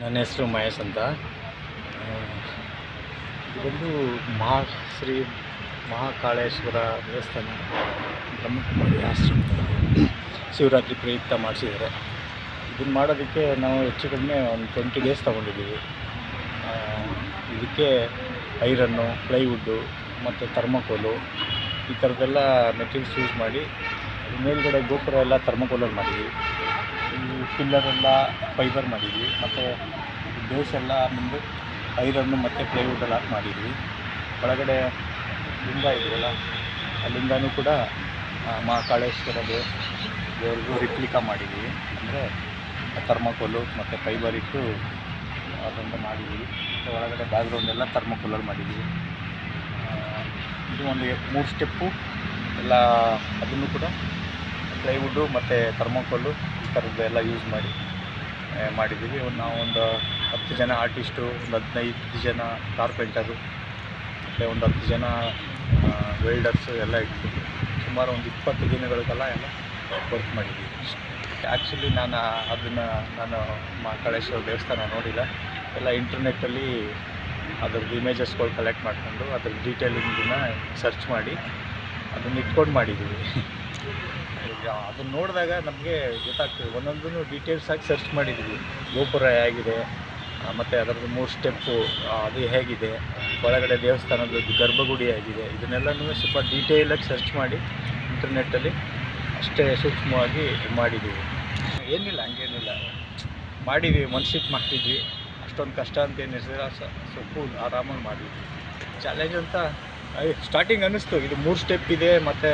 ನನ್ನ ಹೆಸರು ಮಹೇಶ್ ಅಂತ. ಇದೊಂದು ಮಹಾ ಶ್ರೀ ಮಹಾಕಾಳೇಶ್ವರ ದೇವಸ್ಥಾನ. ಬ್ರಹ್ಮಕುಮಾರಿ ಆಶ್ರಮ. ಶಿವರಾತ್ರಿ ಪ್ರಯುಕ್ತ ಮಾಡಿಸಿದ್ದಾರೆ. ಇದನ್ನು ಮಾಡೋದಕ್ಕೆ ನಾವು ಹೆಚ್ಚು ಕಡಿಮೆ ಒಂದು ಟ್ವೆಂಟಿ ಡೇಸ್ ತೊಗೊಂಡಿದ್ದೀವಿ. ಇದಕ್ಕೆ ಐರನ್ನು ಪ್ಲೈವುಡ್ಡು ಮತ್ತು ಥರ್ಮಕೋಲು ಈ ಥರದ್ದೆಲ್ಲ ಮೆಟೀರಿಯಲ್ಸ್ ಯೂಸ್ ಮಾಡಿ ಮೇಲುಗಡೆ ಗೋಪುರ ಎಲ್ಲ ಥರ್ಮಕೋಲಲ್ಲಿ ಮಾಡಿದ್ವಿ. ಈ ಪಿಲ್ಲರ್ ಎಲ್ಲ ಫೈಬರ್ ಮಾಡಿದ್ವಿ. ಮತ್ತು ಬೇಸ್ ಎಲ್ಲ ಮುಂದೆ ಐರನ್ನು ಮತ್ತು ಪ್ಲೈವುಡ್ ಎಲ್ಲ ಮಾಡಿದ್ವಿ. ಒಳಗಡೆ ಲಿಂಗ ಇದ್ರಲ್ಲ ಆ ಕೂಡ ಆ, ಮಹಾಕಾಳೇಶ್ವರ ದೇವರಿಗೂ ರಿಪ್ಲಿಕಾ ಮಾಡಿದ್ವಿ. ಅಂದರೆ ಥರ್ಮಕೋಲು ಮತ್ತು ಫೈಬರ್ ಇಟ್ಟು ಅದನ್ನು ಮಾಡಿದ್ವಿ. ಮತ್ತು ಒಳಗಡೆ ಬ್ಯಾಕ್ಗ್ರೌಂಡ್ ಎಲ್ಲ ಥರ್ಮಕೋಲಲ್ಲಿ ಮಾಡಿದ್ವಿ. ಇದು ಒಂದು ಮೂರು ಸ್ಟೆಪ್ಪು. ಎಲ್ಲ ಅದನ್ನು ಕೂಡ ಪ್ಲೈವುಡ್ಡು ಮತ್ತು ಥರ್ಮೋಕೋಲು ಈ ಥರದ್ದು ಎಲ್ಲ ಯೂಸ್ ಮಾಡಿ ಮಾಡಿದ್ದೀವಿ. ನಾವು ಒಂದು ಹತ್ತು ಜನ ಆರ್ಟಿಸ್ಟು ಒಂದು ಹದಿನೈದು ಜನ ಕಾರ್ಪೆಂಟರು ಮತ್ತು ಒಂದು ಹತ್ತು ಜನ ವೆಲ್ಡರ್ಸು ಎಲ್ಲ ಇಟ್ಬಿಟ್ಟು ಸುಮಾರು ಒಂದು ಇಪ್ಪತ್ತು ದಿನಗಳಿಗೆಲ್ಲ ಎಲ್ಲ ವರ್ಕ್ ಮಾಡಿದ್ದೀವಿ. ಆ್ಯಕ್ಚುಲಿ ನಾನು ಅದನ್ನು ನಾನು ಮಹಾಕಾಳೇಶ್ವರ ದೇವಸ್ಥಾನ ನೋಡಿಲ್ಲ. ಎಲ್ಲ ಇಂಟರ್ನೆಟ್ಟಲ್ಲಿ ಅದ್ರದ್ದು ಇಮೇಜಸ್ಗಳು ಕಲೆಕ್ಟ್ ಮಾಡಿಕೊಂಡು ಅದ್ರ ಡೀಟೇಲಿಂಗನ್ನ ಸರ್ಚ್ ಮಾಡಿ ಅದನ್ನು ಇಟ್ಕೊಂಡು ಮಾಡಿದ್ದೀವಿ ಅದನ್ನ ನೋಡಿದಾಗ ನಮಗೆ ಗೊತ್ತಾಗ್ತದೆ. ಒಂದೊಂದನ್ನು ಡೀಟೇಲ್ಸ್ ಆಗಿ ಸರ್ಚ್ ಮಾಡಿದ್ದೀವಿ ಗೋಪುರ ಹೇಗಿದೆ ಮತ್ತು ಅದರದ್ದು ಮೂರು ಸ್ಟೆಪ್ಪು ಅದು ಹೇಗಿದೆ, ಒಳಗಡೆ ದೇವಸ್ಥಾನದ ಗರ್ಭಗುಡಿ ಆಗಿದೆ ಇದನ್ನೆಲ್ಲನೂ ಸ್ವಲ್ಪ ಡೀಟೇಲಾಗಿ ಸರ್ಚ್ ಮಾಡಿ ಇಂಟರ್ನೆಟ್ಟಲ್ಲಿ ಅಷ್ಟೇ ಸೂಕ್ಷ್ಮವಾಗಿ ಮಾಡಿದ್ದೀವಿ ಏನಿಲ್ಲ, ಹಂಗೇನಿಲ್ಲ. ಮಾಡಿದ್ವಿ ಮನ್ಸಿಟ್ಟು ಮಾಡ್ತಿದ್ವಿ. ಅಷ್ಟೊಂದು ಕಷ್ಟ ಅಂತ ಏನಿರ್ಸಿಲ್ಲ ಸೊಪ್ಪು ಆರಾಮಾಗಿ ಮಾಡಿದ್ವಿ. ಚಾಲೆಂಜ್ ಅಂತ ಸ್ಟಾರ್ಟಿಂಗ್ ಅನ್ನಿಸ್ತು. ಇದು ಮೂರು ಸ್ಟೆಪ್ ಇದೆ ಮತ್ತು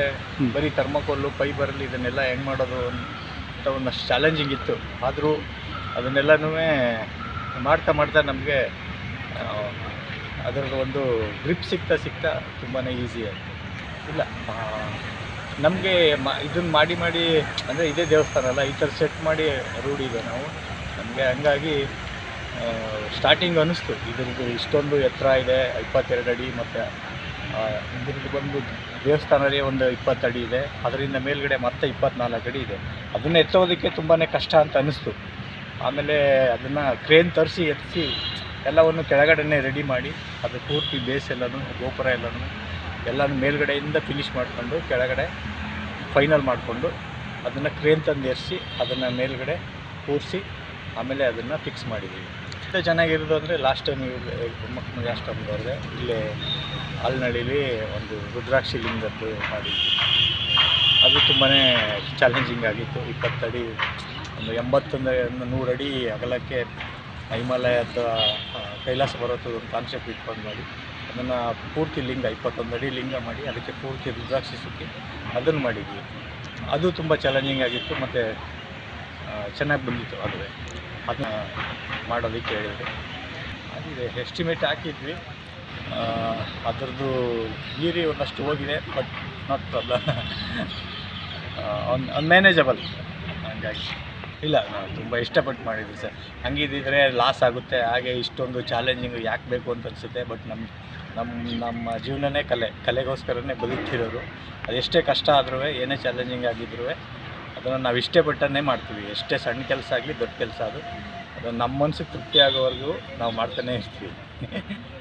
ಬರೀ ಥರ್ಮಕೋಲು ಫೈಬರಲ್ಲಿ ಇದನ್ನೆಲ್ಲ ಹೆಂಗೆ ಮಾಡೋದು ಅಂತ ಒಂದಷ್ಟು ಚಾಲೆಂಜಿಂಗ್ ಇತ್ತು. ಆದರೂ ಅದನ್ನೆಲ್ಲನೂ ಮಾಡ್ತಾ ಮಾಡ್ತಾ ನಮಗೆ ಅದರದ್ದು ಒಂದು ಗ್ರಿಪ್ ಸಿಗ್ತಾ ಸಿಗ್ತಾ ತುಂಬಾ ಈಸಿ ಆಯಿತು. ಇಲ್ಲ ನಮಗೆ ಮ ಇದನ್ನು ಮಾಡಿ ಮಾಡಿ ಅಂದರೆ ಇದೇ ದೇವಸ್ಥಾನ ಅಲ್ಲ ಈ ಥರ ಸೆಟ್ ಮಾಡಿ ರೂಢಿ ಇದೆ ನಾವು. ನಮಗೆ ಹಂಗಾಗಿ ಸ್ಟಾರ್ಟಿಂಗ್ ಅನ್ನಿಸ್ತು. ಇದ್ರದ್ದು ಇಷ್ಟೊಂದು ಎತ್ತರ ಇದೆ, ಇಪ್ಪತ್ತೆರಡು ಅಡಿ ಮತ್ತು ಇದ್ರದ್ದು ಬಂದು ದೇವಸ್ಥಾನದಲ್ಲಿ ಒಂದು ಇಪ್ಪತ್ತು ಅಡಿ ಇದೆ. ಅದರಿಂದ ಮೇಲ್ಗಡೆ ಮತ್ತೆ ಇಪ್ಪತ್ನಾಲ್ಕು ಅಡಿ ಇದೆ. ಅದನ್ನು ಎತ್ತೋದಕ್ಕೆ ತುಂಬಾ ಕಷ್ಟ ಅಂತ ಅನ್ನಿಸ್ತು. ಆಮೇಲೆ ಅದನ್ನು ಕ್ರೇನ್ ತರಿಸಿ ಎತ್ತಿಸಿ ಎಲ್ಲವನ್ನು ಕೆಳಗಡೆನೇ ರೆಡಿ ಮಾಡಿ, ಅದು ಪೂರ್ತಿ ಬೇಸ್ ಎಲ್ಲನೂ, ಗೋಪುರ ಎಲ್ಲನೂ ಎಲ್ಲನೂ ಮೇಲ್ಗಡೆಯಿಂದ ಫಿನಿಷ್ ಮಾಡಿಕೊಂಡು, ಕೆಳಗಡೆ ಫೈನಲ್ ಮಾಡಿಕೊಂಡು ಅದನ್ನು ಕ್ರೇನ್ ತಂದು ಏರಿಸಿ ಅದನ್ನು ಮೇಲ್ಗಡೆ ಕೂರಿಸಿ, ಆಮೇಲೆ ಅದನ್ನು ಫಿಕ್ಸ್ ಮಾಡಿದ್ದೀವಿ. ಮತ್ತೆ ಚೆನ್ನಾಗಿರೋದು ಅಂದರೆ ಲಾಸ್ಟ್ ಟೈಮ್ ಬ್ರಹ್ಮಕುಮಾರಿ ಆಶ್ರಮದವ್ರಿಗೆ ಇಲ್ಲೇ ಹಾಲ್ನಳ್ಳಿಲಿ ಒಂದು ರುದ್ರಾಕ್ಷಿ ಲಿಂಗದ್ದು ಮಾಡಿದ್ವಿ. ಅದು ತುಂಬಾ ಚಾಲೆಂಜಿಂಗ್ ಆಗಿತ್ತು. ಇಪ್ಪತ್ತಡಿ, ಒಂದು ಎಂಬತ್ತೊಂದು, ಒಂದು ನೂರು ಅಡಿ ಅಗಲಕ್ಕೆ ಹಿಮಾಲಯದ ಕೈಲಾಸ ಪರ್ವತದ ಒಂದು ಕಾನ್ಸೆಪ್ಟ್ ಇಟ್ಕೊಂಡು ಮಾಡಿ, ಅದನ್ನು ಪೂರ್ತಿ ಲಿಂಗ ಇಪ್ಪತ್ತೊಂದು ಅಡಿ ಲಿಂಗ ಮಾಡಿ, ಅದಕ್ಕೆ ಪೂರ್ತಿ ರುದ್ರಾಕ್ಷಿ ಸುತ್ತಿ ಅದನ್ನು ಮಾಡಿದ್ವಿ. ಅದು ತುಂಬ ಚಾಲೆಂಜಿಂಗ್ ಆಗಿತ್ತು, ಮತ್ತು ಚೆನ್ನಾಗಿ ಬಂದಿತ್ತು ಅದುವೇ ಅದನ್ನ ಮಾಡೋದಕ್ಕೆ ಹೇಳಿದ್ರು. ಅದಿದೆ ಎಸ್ಟಿಮೇಟ್ ಹಾಕಿದ್ವಿ. ಅದರದ್ದು ಮೀರಿ ಒಂದಷ್ಟು ಹೋಗಿದೆ ಬಟ್ ನಾಟ್ ಪ್ರಾಬ್ಲಮ್ ಅನ್ಮ್ಯಾನೇಜಬಲ್ ಹಂಗಾಗಿ. ಇಲ್ಲ, ನಾವು ತುಂಬ ಇಷ್ಟಪಟ್ಟು ಮಾಡಿದ್ವಿ ಸರ್. ಹಂಗಿದ್ದಿದ್ರೆ ಲಾಸ್ ಆಗುತ್ತೆ, ಹಾಗೆ ಇಷ್ಟೊಂದು ಚಾಲೆಂಜಿಂಗ್ ಯಾಕೆ ಬೇಕು ಅಂತ ಅನಿಸುತ್ತೆ ಬಟ್ ನಮ್ಮ ನಮ್ಮ ನಮ್ಮ ಜೀವನನೇ ಕಲೆ, ಕಲೆಗೋಸ್ಕರನೇ ಬದುಕ್ತಿರೋದು. ಅದೆಷ್ಟೇ ಕಷ್ಟ ಆದ್ರೂ ಏನೇ ಚಾಲೆಂಜಿಂಗ್ ಆಗಿದ್ರೂ ಅದನ್ನು ನಾವು ಇಷ್ಟಪಟ್ಟನ್ನೇ ಮಾಡ್ತೀವಿ. ಎಷ್ಟೇ ಸಣ್ಣ ಕೆಲಸ ಆಗಲಿ ದೊಡ್ಡ ಕೆಲಸ ಅದು ಅದು ನಮ್ಮ ಮನಸ್ಸಿಗೆ ತೃಪ್ತಿ ಆಗೋವರೆಗೂ ನಾವು ಮಾಡ್ತಾನೇ ಇರ್ತೀವಿ.